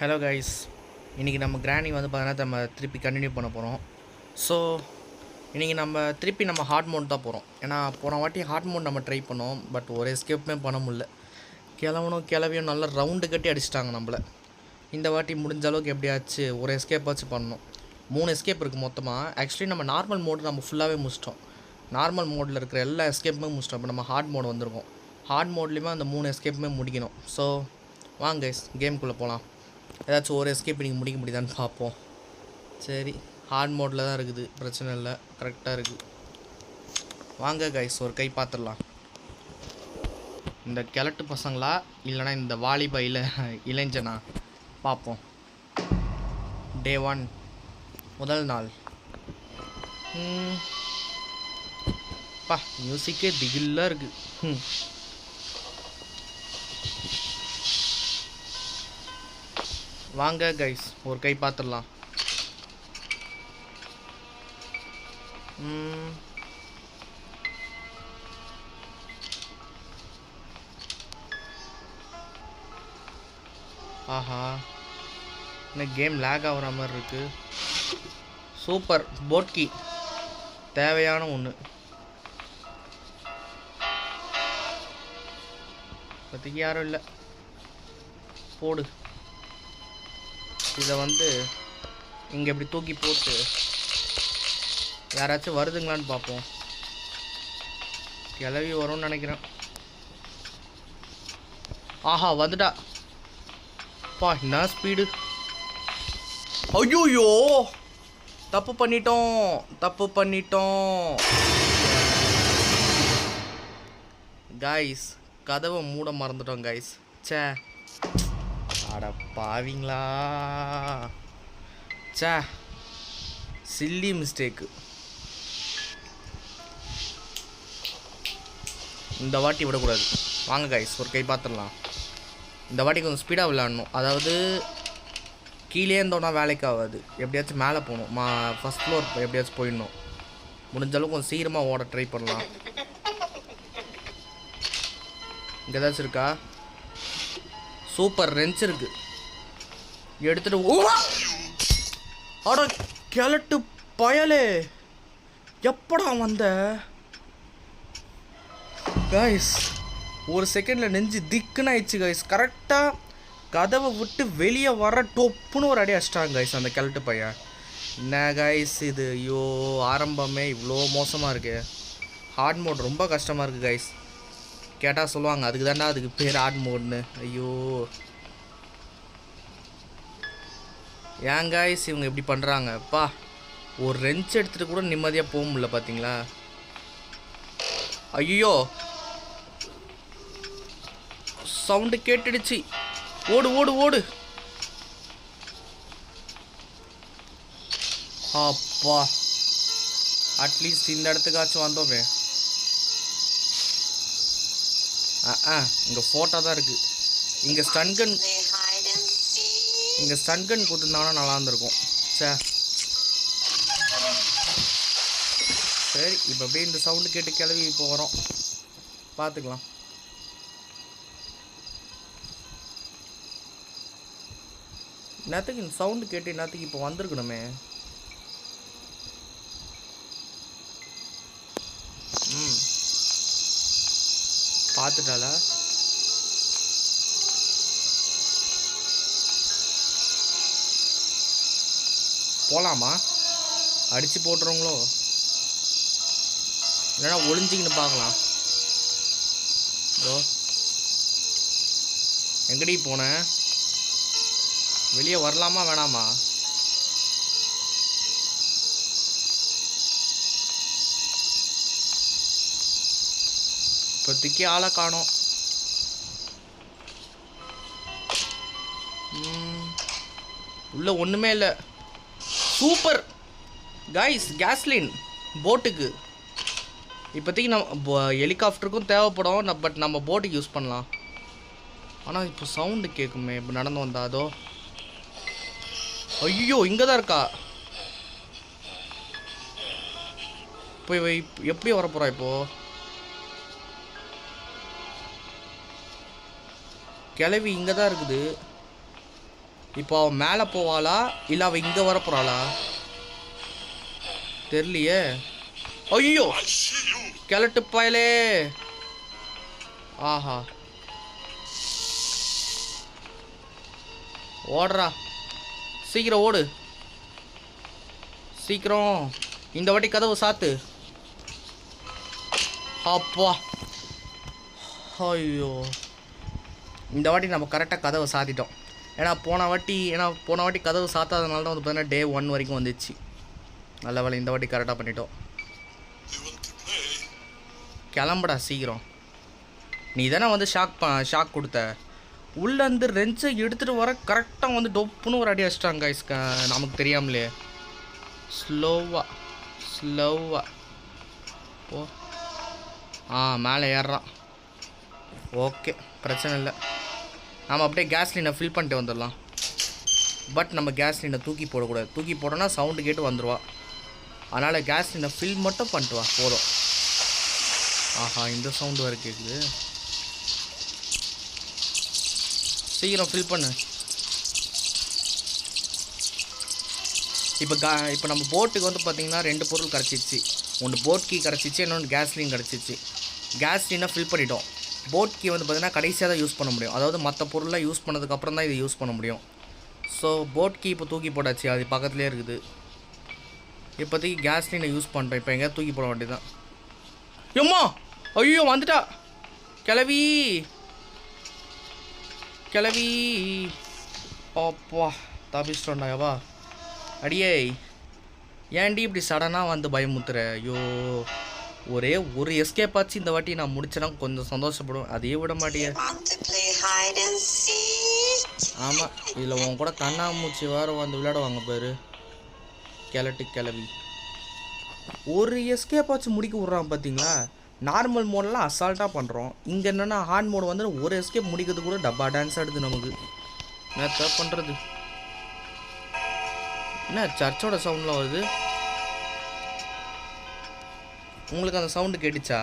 Hello guys இன்றைக்கி நம்ம கிராணி வந்து பார்த்தீங்கன்னா நம்ம திருப்பி கண்டினியூ பண்ண போகிறோம் ஸோ இன்றைக்கி நம்ம திருப்பி நம்ம ஹார்ட் மோட் தான் போகிறோம் ஏன்னா போன வாட்டி ஹார்ட் மோட் நம்ம ட்ரை பண்ணோம். பட் ஒரு எஸ்கேப்புமே பண்ண முடில கிளவனும் கிளவியும் நல்லா ரவுண்டு கட்டி அடிச்சிட்டாங்க நம்மளை. இந்த வாட்டி முடிஞ்ச அளவுக்கு எப்படியாச்சு ஒரு எஸ்கேப்பாச்சு பண்ணணும் மூணு எஸ்கேப் இருக்குது மொத்தமாக ஆக்சுவலி நம்ம நார்மல் மோடு நம்ம ஃபுல்லாகவே முடிச்சிட்டோம். நார்மல் மோடில் இருக்கிற எல்லா எஸ்கேப்புமே முடிச்சிட்டோம். இப்போ நம்ம ஹார்ட் மோடு வந்திருக்கோம். ஹார்ட் மோட்லேயுமே அந்த மூணு எஸ்கேப்புமே முடிக்கணும். ஸோ வாங்க கேம்குள்ளே போகலாம் ஏதாச்சும் ஒரு எஸ்கேப் நீங்கள் முடிக்க முடியுதான்னு பார்ப்போம். சரி ஹார்ட் மோடில் தான் இருக்குது. பிரச்சனை இல்லை. கரெக்டாக இருக்குது வாங்க கைஸ் ஒரு கை பார்த்துடலாம் இந்த கிழட்டு பசங்களா? இல்லைனா இந்த வாலிப இள இளைஞனா? பார்ப்போம். டே ஒன் முதல் நாள். பா மியூசிக்கே திகில்லாக இருக்குது ம். வாங்க கைஸ் ஒரு கை பார்த்துடலாம் ஆஹா. என்ன கேம் லேக் ஆகுற மாதிரி இருக்கு. சூப்பர். போட்கி தேவையான ஒன்று இப்போதைக்கு யாரும் இல்லை. போடு. இதை வந்து இங்கே இப்படி தூக்கி போட்டு யாராச்சும் வருதுங்களான்னு பார்ப்போம். கிளவி வரும்னு நினைக்கிறேன். ஆஹா வந்துட்டா. பா என்ன ஸ்பீடு ஐயோயோ தப்பு பண்ணிட்டோம் தப்பு பண்ணிட்டோம். கைஸ் கதவை மூட மறந்துட்டோம் கைஸ் ச்சே. அட பாவிங்களா. ச்சே சில்லி மிஸ்டேக்கு இந்த வாட்டி விடக்கூடாது. வாங்க காய்ஸ் ஒரு கை பார்த்துடலாம் இந்த வாட்டி கொஞ்சம் ஸ்பீடாக விளையாடணும். அதாவது கீழே இருந்தோன்னா வேலைக்கு ஆகாது. எப்படியாச்சும் மேலே போகணும். மா ஃபஸ்ட் ஃப்ளோர் எப்படியாச்சும் போயிடணும். முடிஞ்ச அளவுக்கு கொஞ்சம் சீக்கிரமாக ஓட ட்ரை பண்ணலாம். இங்கே ஏதாச்சும் இருக்கா? சூப்பர் ரெஞ்ச் இருக்கு. எடுத்துட்டு ஓ! அட கிழட்டு பயலே. எப்படா வந்த? கைஸ் ஒரு செகண்டில் நெஞ்சு திக்குன்னு ஆயிடுச்சு கைஸ் கரெக்டாக கதவை விட்டு வெளியே வர டொப்புன்னு ஒரு அடி அடிச்சிட்டாங்க கைஸ் அந்த கிழட்டு பையன். என்ன கைஸ் இது? ஐயோ ஆரம்பமே இவ்வளோ மோசமாக இருக்கு. ஹார்ட் மோட் ரொம்ப கஷ்டமாக இருக்குது கைஸ் கேட்டால் சொல்லுவாங்க அதுக்கு தாண்டா அதுக்கு பேர் ஆட் மோட்னு ஐயோ. ஏன் கைஸ் இவங்க இப்படி பண்ணுறாங்க பா ஒரு ரெஞ்ச் எடுத்துகிட்டு கூட நிம்மதியாக போக முடியல பார்த்தீங்களா ஐயோ. சவுண்டு கேட்டுடுச்சு. ஓடு ஓடு ஓடு. அப்பா. அட்லீஸ்ட் இந்த இடத்துக்காச்சும் வந்தோமே. ஆ இங்கே ஃபோட்டோ தான் இருக்குது இங்கே ஸ்டன்கன் இங்கே ஸ்டன்கன் கொடுத்துருந்தாங்கன்னா நல்லா இருந்திருக்கும். சே சரி இப்போ அப்படியே இந்த சவுண்டு கேட்டு கிளவி இப்போ வரோம். பார்த்துக்கலாம் நேற்றுக்கு இந்த சவுண்டு கேட்டு நேற்றுக்கு இப்போ வந்திருக்கணுமே ம் பார்த்துட்டாளா? போகலாமா அடித்து போட்டுருங்களோ இல்லைன்னா ஒளிஞ்சிக்கின்னு பார்க்கலாம். இதோ. எங்கடி போனேன் வெளியே வரலாமா வேணாமா? இப்போதைக்கு ஆளை காணோம். உள்ள ஒன்றுமே இல்லை. சூப்பர். கைஸ் கேஸ்லின் போட்டுக்கு இப்போதைக்கு நம்ம ஹெலிகாப்டருக்கும் தேவைப்படும் பட் நம்ம போட்டுக்கு யூஸ் பண்ணலாம். ஆனால் இப்போ சவுண்டு கேட்குமே இப்போ நடந்து வந்தா அதோ. ஐயோ இங்கே தான் இருக்கா? போய் வை எப்படி வர போகிறா கிளவி இங்கே தான் இருக்குது. இப்போ அவன் மேலே போவாளா? இல்லை அவள் இங்கே வர போகிறாளா தெரியலையே. ஐயோ! கிளட்டு பயலே. ஆஹா. ஓடுறா. சீக்கிரம் ஓடு. சீக்கிரம். இந்த வாட்டி கதவு சாத்து. அப்பா. ஐயோ. இந்த வாட்டி நம்ம கரெக்டாக கதவை சாத்திட்டோம். ஏன்னா போன வாட்டி ஏன்னா போன வாட்டி கதவு சாத்தாதனால தான் வந்து பார்த்தீங்கன்னா டே ஒன் வரைக்கும் வந்துச்சு. நல்ல வேலை இந்த வாட்டி கரெக்டாக பண்ணிட்டோம். கிளம்புடா சீக்கிரம். நீ தானே வந்து ஷாக் ப ஷாக் கொடுத்த. உள்ளேருந்து ரெஞ்சை எடுத்துகிட்டு வர கரெக்டாக வந்து டொப்புன்னு ஒரு அடி அடிச்சிட்டாங்க ஐஸ் க- நமக்கு தெரியாமலே. ஸ்லோவாக ஸ்லோவாக ஓ ஆ மேலே ஏறுறான். ஓகே பிரச்சனை இல்லை. நம்ம அப்படியே கேஸ்லினை ஃபில் பண்ணிட்டு வந்துடலாம். பட் நம்ம கேஸ்லினை தூக்கி போடக்கூடாது. தூக்கி போட்டோன்னா சவுண்டு கேட்டு வந்துடுவா அதனால் கேஸ்லினை ஃபில் மட்டும் பண்ணிட்டு வா. போதும். ஆஹா இந்த சவுண்டு வேறு கேட்குது சீக்கிரம் ஃபில் பண்ணு. இப்போ கா இப்போ நம்ம போட்டுக்கு வந்து பார்த்திங்கன்னா ரெண்டு பொருள் கிடச்சிச்சு ஒன்று போட் கீ கிடச்சிச்சு இன்னொன்று கேஸ்லின் கிடச்சிச்சு கேஸ்லினை ஃபில் பண்ணிட்டோம். போட் கீ வந்து பார்த்தீங்கன்னா கடைசியாக தான் யூஸ் பண்ண முடியும். அதாவது மற்ற பொருள்லாம் யூஸ் பண்ணதுக்கப்புறம் தான் இதை யூஸ் பண்ண முடியும். ஸோ போட் கீ இப்போ தூக்கி போட்டாச்சு. அது பக்கத்துலேயே இருக்குது. இப்போதைக்கு கேஸ்லினை யூஸ் பண்ணுறேன் இப்போ எங்கேயாவது தூக்கி போட வேண்டியதுதான். எம்மா! ஐயோ வந்துட்டா. கிளவி! கிளவி! அப்பா தப்பிச்சிட்டோண்டாயவா அடியே! ஏன்டி இப்படி சடனாக வந்து பயமுத்துற? ஐயோ! ஒரே ஒரு எஸ்கேப் ஆச்சு இந்த வாட்டி. நான் முடிச்சேன்னா கொஞ்சம் சந்தோஷப்படுவேன். அதையே விட மாட்டியே. ஆமாம் இதில் உன் கூட கண்ணாமூச்சி வேறு வந்து விளையாடுவாங்க பாரு. கிளட்டு கிளவி. ஒரு எஸ்கேப் ஆச்சு முடிக்க விட்றான் பார்த்தீங்களா நார்மல் மோடெல்லாம் அசால்ட்டாக பண்ணுறோம் இங்கே என்னென்னா ஹார்ட் மோட் வந்து ஒரு எஸ்கேப் முடிக்கிறது கூட டப்பா டான்ஸ் ஆடுது நமக்கு. என்ன பண்ணுறது என்ன சர்ச்சோட சவுண்டில் வருது? உங்களுக்கு அந்த சவுண்டு கேட்டுச்சா?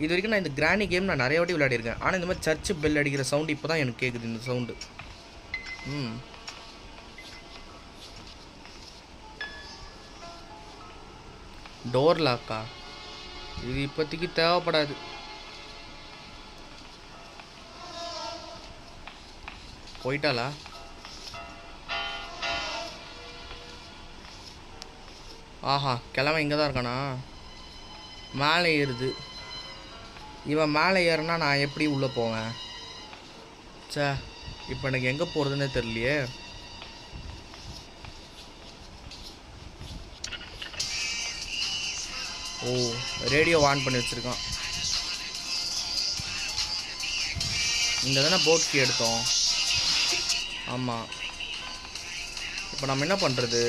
இது வரைக்கும் நான் இந்த கிராணி கேம் நான் நிறைய வாட்டி விளையாடிருக்கேன். ஆனால் இந்த மாதிரி சர்ச்சு பெல் அடிக்கிற சவுண்டு இப்போ தான் எனக்கு கேட்குது இந்த சவுண்டு ம். டோர் லாக்கா இது இப்போதைக்கு தேவைப்படாது. போயிட்டாளா? ஆஹா கிழமை இங்கே தான் இருக்கானா? மேலே ஏறுது. இவன் மேலே ஏறுனா நான் எப்படி உள்ளே போவேன்? சே இப்போ எனக்கு எங்கே போகிறதுனே தெரியலையே. ஓ ரேடியோ ஆன் பண்ணி வச்சுருக்கான். இங்கே தானே போட் கீ எடுத்தோம். ஆமாம் இப்போ நம்ம என்ன பண்ணுறது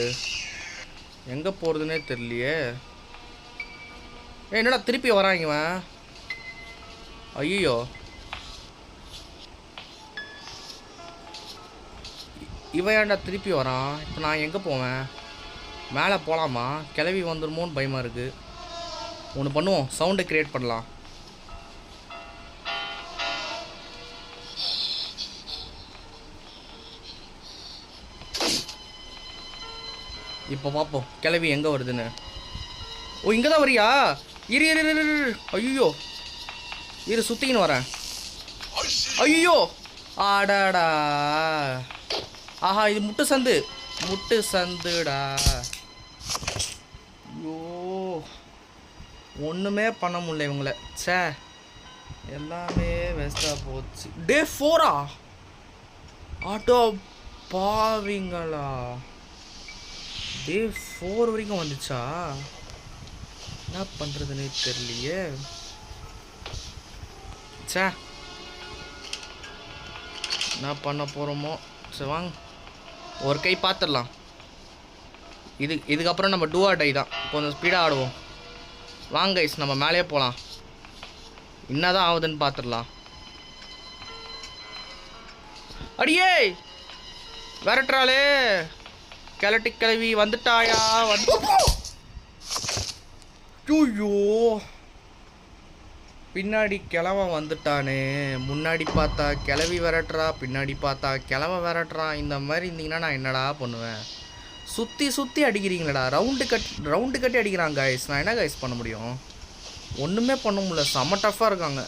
எங்கே போகிறதுனே தெரியலையே. ஏ என்னடா திருப்பி வரான் இவன்? ஐயோ இவன் ஏன்டா திருப்பி வரான்? இப்போ நான் எங்கே போவேன்? மேலே போகலாமா கிளவி வந்துடுமோன்னு பயமாக இருக்குது ஒன்று பண்ணுவோம். சவுண்டை க்ரியேட் பண்ணலாம். இப்போ பார்ப்போம் கிளவி எங்கே வருதுன்னு? ஓ இங்கே தான் வரியா? இரு இரு இரு, இரு ஐயோ இரு சுற்றிக்கின்னு வரேன். ஐயோ ஆடாடா. ஆஹா இது முட்டு சந்து. முட்டு சந்துடா. ஐயோ. ஒன்றுமே பண்ண முடியல இவங்கள. ச்சே. எல்லாமே வேஸ்ட்டாக போச்சு. டே ஃபோரா ஆட்டோ பாவிங்களா. டே ஃபோர் வரைக்கும் வந்துச்சா? என்ன பண்ணுறதுன்னு தெரியலையே ச்சே. என்ன பண்ண போகிறோமோ சரி வாங்க ஒரு கை பார்த்துடலாம் இது இதுக்கப்புறம் நம்ம டூஆ டை தான். கொஞ்சம் ஸ்பீடாக ஆடுவோம். வாங்க கைஸ் நம்ம மேலேயே போகலாம் என்னதான் ஆகுதுன்னு பார்த்துடலாம் அடியே! விரட்டுறாளே. கிளட்டி கிளவி வந்துட்டாயா? வந்து ஐயோ. பின்னாடி கிழவன் வந்துட்டானே. முன்னாடி பார்த்தா கிளவி விரட்டுறா பின்னாடி பார்த்தா கிழவன் விரட்டுறான் இந்த மாதிரி இருந்தீங்கன்னா நான் என்னடா பண்ணுவேன்? சுற்றி சுற்றி அடிக்கிறீங்களடா. ரவுண்டு கட் ரவுண்டு கட்டி அடிக்கிறாங்க கைஸ் நான் என்ன கைஸ் பண்ண முடியும்? ஒன்றுமே பண்ண முடியல. செம்ம டஃப்பாக இருக்காங்க.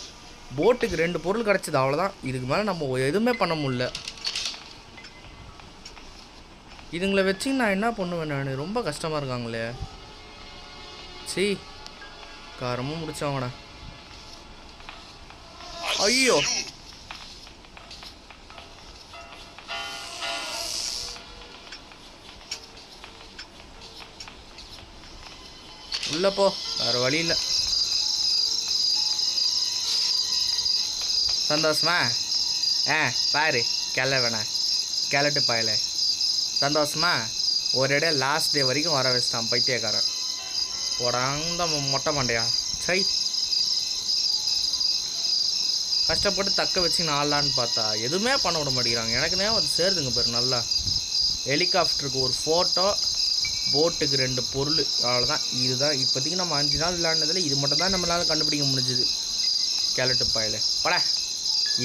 போட்டுக்கு ரெண்டு பொருள் கிடச்சிது அவ்வளோதான் இதுக்கு மேலே நம்ம எதுவுமே பண்ண முடில இதுங்களை வச்சு நான் என்ன பண்ணுவேன் நான்? ரொம்ப கஷ்டமாக இருக்காங்களே. சீ காரமும் முடிச்சவங்கடா ஐயோ உள்ள போ வேற வழி இல்லை சந்தோஷமா ஆ பாரு கிளவன கிளட்டு பாயல சந்தோஷமா ஒரு இடம் லாஸ்ட் டே வரைக்கும் வர வச்சிட்டான் பைத்தியக்காரன் போடாந்த மொட்டை மண்டையா? சை. கஷ்டப்பட்டு தக்க வச்சு நாளான்னு பார்த்தா எதுவுமே பண்ண விட மாட்டேங்கிறாங்க. எனக்குனே அது சேருதுங்க பேர் நல்லா. ஹெலிகாப்டருக்கு ஒரு ஃபோட்டோ போட்டுக்கு ரெண்டு பொருள் அவ்வளோதான் இதுதான் இப்போதைக்கு நம்ம அஞ்சு நாள் விளையாடினதில் இது மட்டும் தான் நம்மளால் கண்டுபிடிக்க முடிஞ்சுது. கேலட்டு பாயில் பட.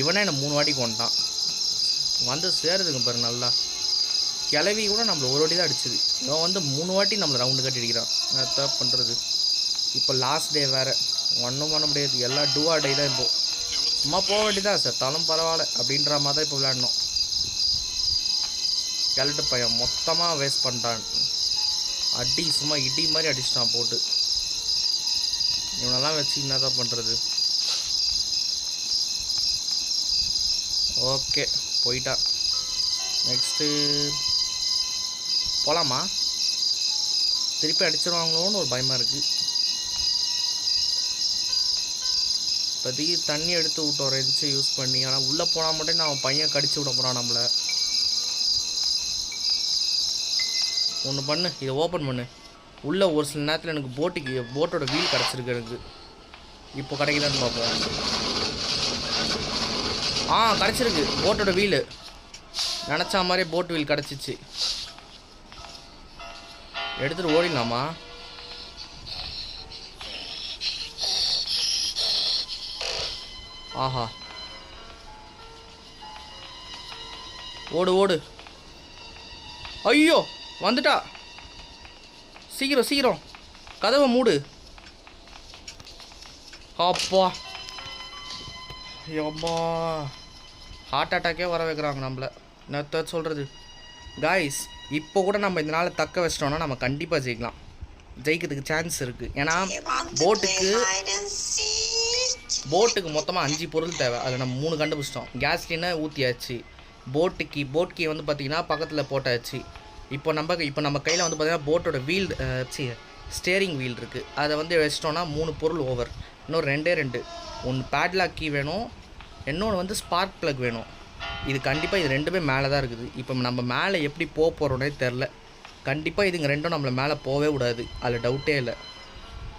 இவனே என்னை மூணு வாட்டி கொண்டான் வந்து சேருதுங்க பாரு நல்லா. கிளவி கூட நம்மளை ஒரு வாட்டி தான் அடிச்சுது. இவன் வந்து மூணு வாட்டி நம்மளை ரவுண்டு கட்டி அடிக்கிறான் என்ன பண்ணுறது இப்போ லாஸ்ட் டே வேறு. ஒன்றும் பண்ண முடியாது. எல்லாம் டூவா டே தான் இப்போ. சும்மா போக வேண்டியதான் செத்தாலும் பரவாயில்ல. அப்படின்ற மாதிரி தான் இப்போ விளையாடணும். கிளட்டு பையன் மொத்தமாக வேஸ்ட் பண்ணிட்டான். அடி சும்மா இடி மாதிரி அடிச்சிட்டான் போட்டு. இவனெல்லாம் வச்சு என்னதான் பண்ணுறது ஓகே போயிட்டா. நெக்ஸ்ட்டு போகலாமா திருப்பி அடிச்சிருவாங்களோன்னு ஒரு பயமாக இருக்குது இப்போதைக்கு தண்ணி எடுத்து விட்டோம் ரெஞ்சு யூஸ் பண்ணி. ஆனால் உள்ளே போனால் மட்டும் நான் அவன் பையன் கடிச்சு விட போகிறான் நம்மளை. ஒன்று பண்ணு இதை ஓப்பன் பண்ணு. உள்ளே ஒரு சில நேரத்தில் எனக்கு போட்டுக்கு போட்டோட வீல் கிடச்சிருக்கு எனக்கு. இப்போ கிடைக்குதான்னு பார்ப்போம். ஆ கிடச்சிருக்கு. போட்டோட வீலு நினச்சா மாதிரி போட் வீல் கிடச்சிச்சு. எடுத்துகிட்டு ஓடிடலாமா? ஆஹா. ஓடு ஓடு. ஐயோ வந்துட்டா. சீக்கிரம் சீக்கிரம். கதவை மூடு. அப்பா. யப்பா ஹார்ட் அட்டாக்கே வர வைக்கிறாங்க நம்மளை. நான் சொல்கிறது காய்ஸ் இப்போ கூட நம்ம இந்த நாளை தக்க வச்சிட்டோம்னா நம்ம கண்டிப்பாக ஜெயிக்கலாம். ஜெயிக்கிறதுக்கு சான்ஸ் இருக்குது ஏன்னா போட்டுக்கு? போட்டுக்கு மொத்தமாக அஞ்சு பொருள் தேவை. அதில் நம்ம மூணு கண்டுபிடிச்சிட்டோம். கேஸ் டின்னை ஊற்றியாச்சு போட்டுக்கு போட் கீ வந்து பார்த்திங்கன்னா பக்கத்தில் போட்டாச்சு. இப்போ நம்ம இப்போ நம்ம கையில் வந்து பார்த்திங்கன்னா போட்டோட வீல் சி ஸ்டேரிங் வீல் இருக்குது அதை வந்து வச்சிட்டோன்னா மூணு பொருள் ஓவர் இன்னும் ரெண்டே ரெண்டு. ஒன்று பேட்லாக் கீ வேணும். இன்னொன்று வந்து ஸ்பார்க் ப்ளக் வேணும். இது கண்டிப்பாக இது ரெண்டுமே மேலே தான் இருக்குது. இப்போ நம்ம மேலே எப்படி போக போகிறோன்னே தெரில கண்டிப்பாக இதுங்க ரெண்டும் நம்மளை மேலே போகவே விடாது. அதில் டவுட்டே இல்லை.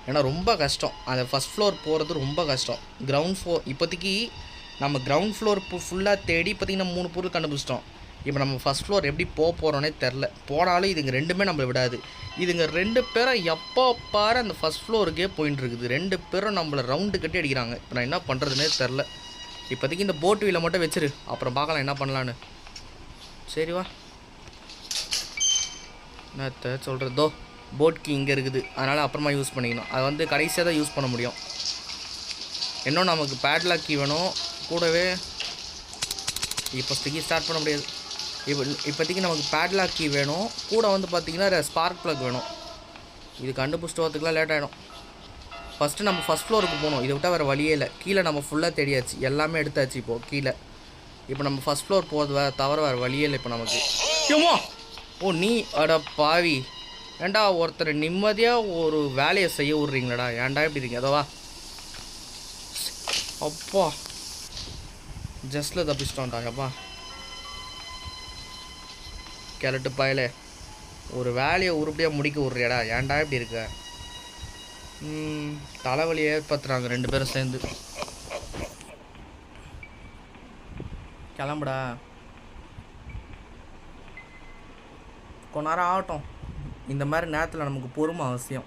ஏன்னா ரொம்ப கஷ்டம். அந்த ஃபஸ்ட் ஃப்ளோர் போகிறது ரொம்ப கஷ்டம். கிரவுண்ட் ஃப்ளோர் இப்போதைக்கு நம்ம கிரவுண்ட் ஃப்ளோர் ஃபுல்லாக தேடி இப்போதைக்கு நம்ம மூணு பொருள் கண்டுபிடிச்சிட்டோம். இப்போ நம்ம ஃபஸ்ட் ஃப்ளோர் எப்படி போக போகிறோன்னே தெரில போனாலும் இதுங்க ரெண்டுமே நம்மளை விடாது. இதுங்க ரெண்டு பேரும் எப்போ பாரு அந்த ஃபஸ்ட் ஃப்ளோருக்கே போயின்னு இருக்குது. ரெண்டு பேரும் நம்மளை ரவுண்டு கட்டி அடிக்கிறாங்க. இப்போ நான் என்ன பண்ணுறதுனே தெரில இப்போதைக்கு இந்த போட் வீலை மட்டும் வச்சிரு. அப்புறம் பார்க்கலாம் என்ன பண்ணலான்னு சரி வா. என்னத்த சொல்கிறதோ போட் கீ இங்கே இருக்குது. அதனால் அப்புறமா யூஸ் பண்ணிக்கணும். அது வந்து கடைசியாக தான் யூஸ் பண்ண முடியும். இன்னும் நமக்கு பேட்லாக் கீ வேணும். கூடவே இப்போதைக்கு ஸ்டார்ட் பண்ண முடியாது. இப்போ இப்போதைக்கு நமக்கு பேட்லாக் கீ வேணும். கூட வந்து பார்த்திங்கன்னா ஸ்பார்க் ப்ளக் வேணும். இது கண்டுபிடிச்சிட்டு வரதுக்குலாம் லேட் ஆகிடும் ஃபஸ்ட்டு நம்ம ஃபஸ்ட் ஃப்ளோருக்கு போகணும் இதை விட்டால் வேறு வழியே இல்லை. கீழே நம்ம ஃபுல்லாக தேடியாச்சு. எல்லாமே எடுத்தாச்சு இப்போது கீழே. இப்போ நம்ம ஃபஸ்ட் ஃப்ளோர் போகிறது வேறு தவிர வேறு வழியே இல்லை இப்போ நமக்கு. ஏம்மா? ஓ நீ அட பாவி. ஏன்டா ஒருத்தர் நிம்மதியாக ஒரு வேலையை செய்ய விட்றீங்களடா. ஏன்டா இப்படி இருக்கீங்க? அதவா அப்பா. ஜஸ்ட்டில் தப்பிச்சிட்டோம்டா அப்பா. கிழட்டு பாயலே. ஒரு வேலையை உருப்படியாக முடிக்க விட்றியாடா. ஏன்டா இப்படி இருக்க? தலைவலி ஏற்படுத்துகிறாங்க ரெண்டு பேரும் சேர்ந்து. கிளம்புடா. கொஞ்ச நேரம் ஆகட்டும். இந்த மாதிரி நேரத்தில் நமக்கு பொறுமை அவசியம்.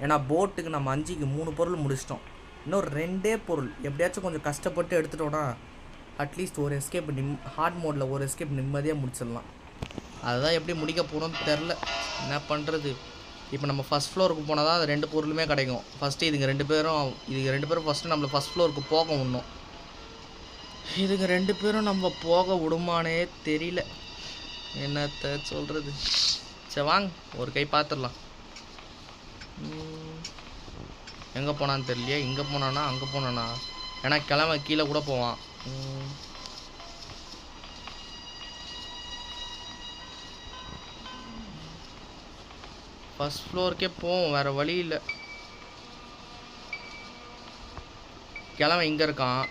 ஏன்னா போட்டுக்கு நம்ம அஞ்சுக்கு மூணு பொருள் முடிச்சிட்டோம். இன்னும் ரெண்டே பொருள். எப்படியாச்சும் கொஞ்சம் கஷ்டப்பட்டு எடுத்துட்டோன்னா அட்லீஸ்ட் ஒரு எஸ்கேப் நிம் ஹார்ட் மோடில் ஒரு எஸ்கேப் நிம்மதியாக முடிச்சிடலாம். அதுதான் எப்படி முடிக்க போகிறோம்னு தெரில. என்ன பண்ணுறது இப்போ நம்ம ஃபஸ்ட் ஃப்ளோருக்கு போனால் தான் அது ரெண்டு பொருளுமே கிடைக்கும். ஃபஸ்ட்டு இதுங்க ரெண்டு பேரும் இதுங்க ரெண்டு பேரும் ஃபஸ்ட்டு நம்மளை ஃபஸ்ட் ஃப்ளோருக்கு போக விடணும். இதுங்க ரெண்டு பேரும் நம்ம போக விடுமானே தெரியல. என்னத்த சொல்கிறது சரி வாங்க ஒரு கை பார்த்துடலாம் எங்கே போனான்னு தெரியலையே இங்கே போனானா அங்கே போனானா? ஏன்னா கிழமை கீழே கூட போவான். ஃபஸ்ட் ஃப்ளோருக்கே போவோம் வேறு வழி இல்லை. கிழவன் இங்கே இருக்கான்?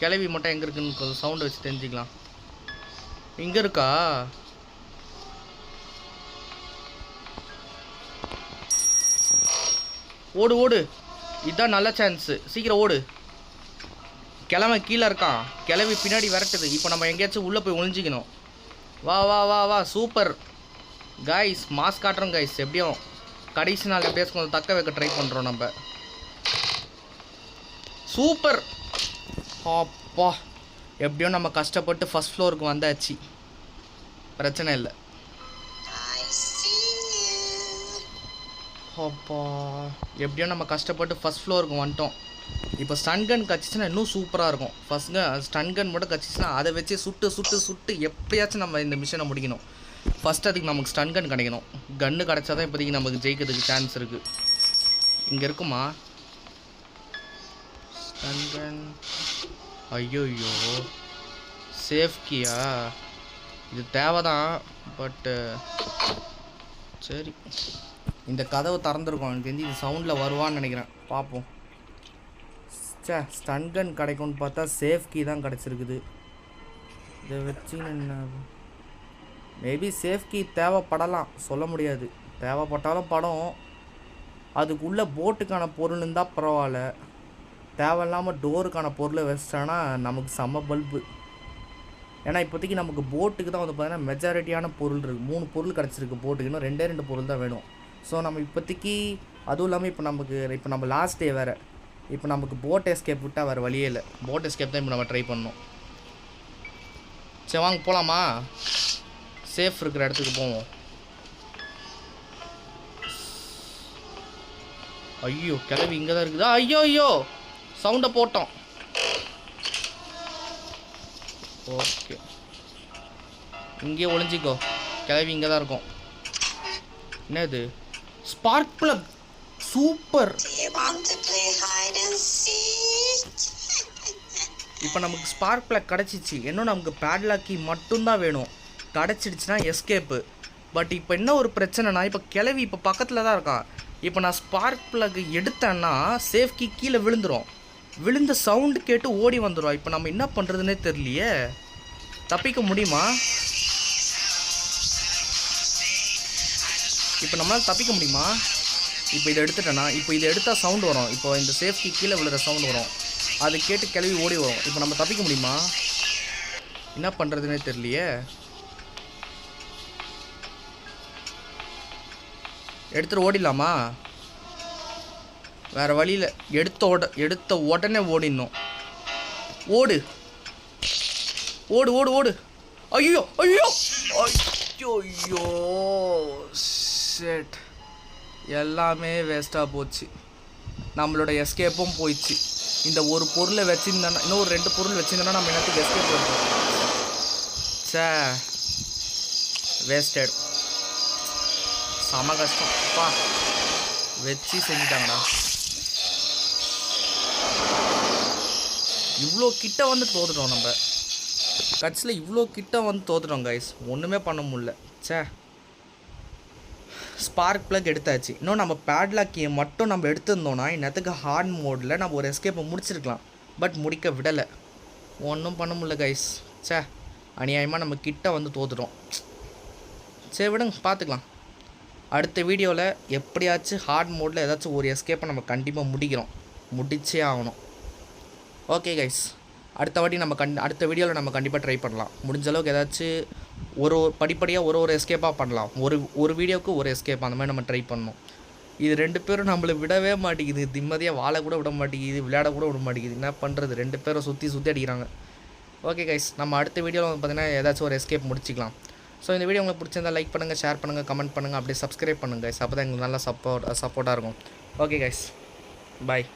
கிளவி மட்டும் எங்கே இருக்குன்னு கொஞ்சம் சவுண்ட் வச்சு தெரிஞ்சுக்கலாம். இங்கே இருக்கா? ஓடு ஓடு. இதுதான் நல்ல சான்ஸு சீக்கிரம் ஓடு. கிழவன் கீழே இருக்கான். கிளவி பின்னாடி விரட்டுது. இப்போ நம்ம எங்கேயாச்சும் உள்ளே போய் ஒழிஞ்சிக்கணும் வா வா வா வா. சூப்பர். கைஸ் மாஸ் காட்டுறோம் கைஸ் எப்படியும் கடைசி நாள் எப்படியாச்சும் கொஞ்சம் தக்க வைக்க ட்ரை பண்ணுறோம் நம்ம. சூப்பர் அப்பா எப்படியும் நம்ம கஷ்டப்பட்டு ஃபஸ்ட் ஃப்ளோருக்கு வந்தாச்சு. பிரச்சனை இல்லை. அப்பா எப்படியும் நம்ம கஷ்டப்பட்டு ஃபஸ்ட் ஃப்ளோருக்கு வந்துட்டோம். இப்போ ஸ்டன் கன் கச்சிச்சுன்னா இன்னும் சூப்பராக இருக்கும். ஃபஸ்ட் கன் ஸ்டன் கன் மட்டும் கச்சிச்சுன்னா அதை வச்சு சுட்டு சுட்டு சுட்டு எப்படியாச்சும் நம்ம இந்த மிஷனை முடிக்கணும். ஃபஸ்ட்டு அதுக்கு நமக்கு ஸ்டன் கன் கிடைக்கணும். கன்று கிடச்சா தான் இப்போதைக்கு நமக்கு ஜெயிக்கிறதுக்கு சான்ஸ் இருக்குது இங்கே இருக்குமா? ஸ்டன் கன் ஐயோயோ. சேஃப்கியா இது தேவை தான் பட்டு சரி. இந்த கதவை திறந்துருக்கோம். எனக்கு தெரிஞ்சு இது சவுண்டில் வருவான்னு நினைக்கிறேன். பார்ப்போம் சே ஸ்டன் கன் கிடைக்கும்னு பார்த்தா சேஃப்கி தான் கிடச்சிருக்குது. இதை வச்சு என்ன? மேபி சேஃப் தேவைப்படலாம். சொல்ல முடியாது. தேவைப்பட்டாலும் படம் அதுக்குள்ளே போட்டுக்கான பொருள் இருந்தால் பரவாயில்ல. தேவையில்லாமல் டோருக்கான பொருளை வச்சிட்டானா நமக்கு செம்ம பல்பு ஏன்னா இப்போதைக்கு நமக்கு போட்டுக்கு தான் வந்து பார்த்தீங்கன்னா மெஜாரிட்டியான பொருள் இருக்குது மூணு பொருள் கிடச்சிருக்கு போட்டுக்கு இன்னும் ரெண்டே ரெண்டு பொருள் தான் வேணும். ஸோ நம்ம இப்போதைக்கு அதுவும் இல்லாமல் இப்போ நமக்கு இப்போ நம்ம லாஸ்ட் டே வேறு. இப்போ நமக்கு போட் எஸ்கேப் விட்டால் வேறு வழியே இல்லை. போட் எஸ்கேப் தான் இப்போ நம்ம ட்ரை பண்ணோம் சரி வாங்க போகலாமா சேஃப் இருக்கிற இடத்துக்கு போவோம். ஐயோ கிளவி இங்கே தான் இருக்குதா. ஐயோ ஐயோ சவுண்டை போட்டோம். ஓகே இங்கேயே ஒளிஞ்சிக்கோ. கிளவி இங்கே தான் இருக்கும். என்னது? Spark plug. சூப்பர்? இப்போ நமக்கு ஸ்பார்க் plug கிடச்சிச்சு. இன்னும் நமக்கு பேட்லாக் கீ மட்டும்தான் வேணும். கிடச்சிடுச்சுன்னா எஸ்கேப்பு பட் இப்போ என்ன ஒரு பிரச்சனைனா இப்போ கிளவி இப்போ பக்கத்தில் தான் இருக்கான். இப்போ நான் ஸ்பார்க் plug எடுத்தேன்னா சேஃப்கி கீழே விழுந்துடும் விழுந்த சவுண்டு கேட்டு ஓடி வந்துடும் இப்போ நம்ம என்ன பண்ணுறதுனே தெரியலையே. தப்பிக்க முடியுமா? இப்போ நம்மளால் தப்பிக்க முடியுமா? இப்போ இதை எடுத்துட்டேன்னா இப்போ இதை எடுத்தால் சவுண்டு வரும். இப்போ இந்த சேஃப்டி கீழே விழுற சவுண்டு வரும். அதை கேட்டு கிளவி ஓடி வரும். இப்போ நம்ம தப்பிக்க முடியுமா? என்ன பண்ணுறதுனே தெரியலையே. எடுத்துகிட்டு ஓடிடலாமா? வேறு வழியில். எடுத்த ஓட எடுத்த உடனே ஓடிடணும். ஓடு. ஓடு ஓடு ஓடு. ஐயோ ஐயோ. ஐயோ ஐயோ ஷெட் எல்லாமே வேஸ்ட்டாக போச்சு. நம்மளோட எஸ்கேப்பும் போயிடுச்சு. இந்த ஒரு பொருளை வச்சிருந்தோன்னா இன்னும் ஒரு ரெண்டு பொருள் வச்சுருந்தோன்னா நம்ம என்னத்துக்கு எஸ்கேப் பண்ணுறோம் சே வேஸ்டட் செம கஷ்டம். அப்பா வச்சு செஞ்சுட்டாங்கடா. இவ்வளோ கிட்ட வந்து தோத்துட்டோம் நம்ம. கட்சியில் இவ்வளோ கிட்ட வந்து தோத்துட்டோம் கைஸ் ஒன்றுமே பண்ண முடியல. ச்சே. ஸ்பார்க் ப்ளக் எடுத்தாச்சு. இன்னும் நம்ம பேட்லாக் மட்டும் நம்ம எடுத்திருந்தோம்னா இன்னத்துக்கு ஹார்ட் மோடில் நம்ம ஒரு எஸ்கேப்பை முடிச்சிருக்கலாம். பட் முடிக்க விடலை. ஒன்றும் பண்ண முடியல கைஸ் ச்சே. அநியாயமாக நம்ம கிட்ட வந்து தோத்துட்டோம். சரி விடுங்க பார்த்துக்கலாம் அடுத்த வீடியோவில் எப்படியாச்சும் ஹார்ட் மோடில் ஏதாச்சும் ஒரு எஸ்கேப்பை நம்ம கண்டிப்பாக முடிக்கிறோம். முடிச்சே ஆகணும். ஓகே கைஸ் அடுத்த வாட்டி நம்ம கண் அடுத்த வீடியோவில் நம்ம கண்டிப்பாக ட்ரை பண்ணலாம். முடிஞ்ச அளவுக்கு ஏதாச்சும் ஒரு ஒரு படிப்படியாக ஒரு ஒரு எஸ்கேப்பாக பண்ணலாம். ஒரு ஒரு வீடியோவுக்கு ஒரு எஸ்கேப் அந்த மாதிரி நம்ம ட்ரை பண்ணணும். இது ரெண்டு பேரும் நம்மளை விடவே மாட்டேங்குது. நிம்மதியாக வாழ கூட விட மாட்டேங்குது. விளையாட கூட விட மாட்டேங்குது. என்ன பண்ணுறது ரெண்டு பேரும் சுற்றி சுற்றி அடிக்கிறாங்க. ஓகே கைஸ் நம்ம அடுத்த வீடியோவில் வந்து பார்த்தீங்கன்னா ஏதாச்சும் ஒரு எஸ்கேப் முடிச்சிக்கலாம். ஸோ இந்த வீடியோ உங்களுக்கு பிடிச்சிருந்தா லைக் பண்ணுங்கள் ஷேர் பண்ணுங்கள் கமெண்ட் பண்ணுங்கள் அப்படியே சப்ஸ்கிரைப் பண்ணுங்கள் கைஸ் அப்போ தான் எங்களுக்கு நல்லா சப்போர்ட் சப்போர்ட்டாக இருக்கும். Okay guys bye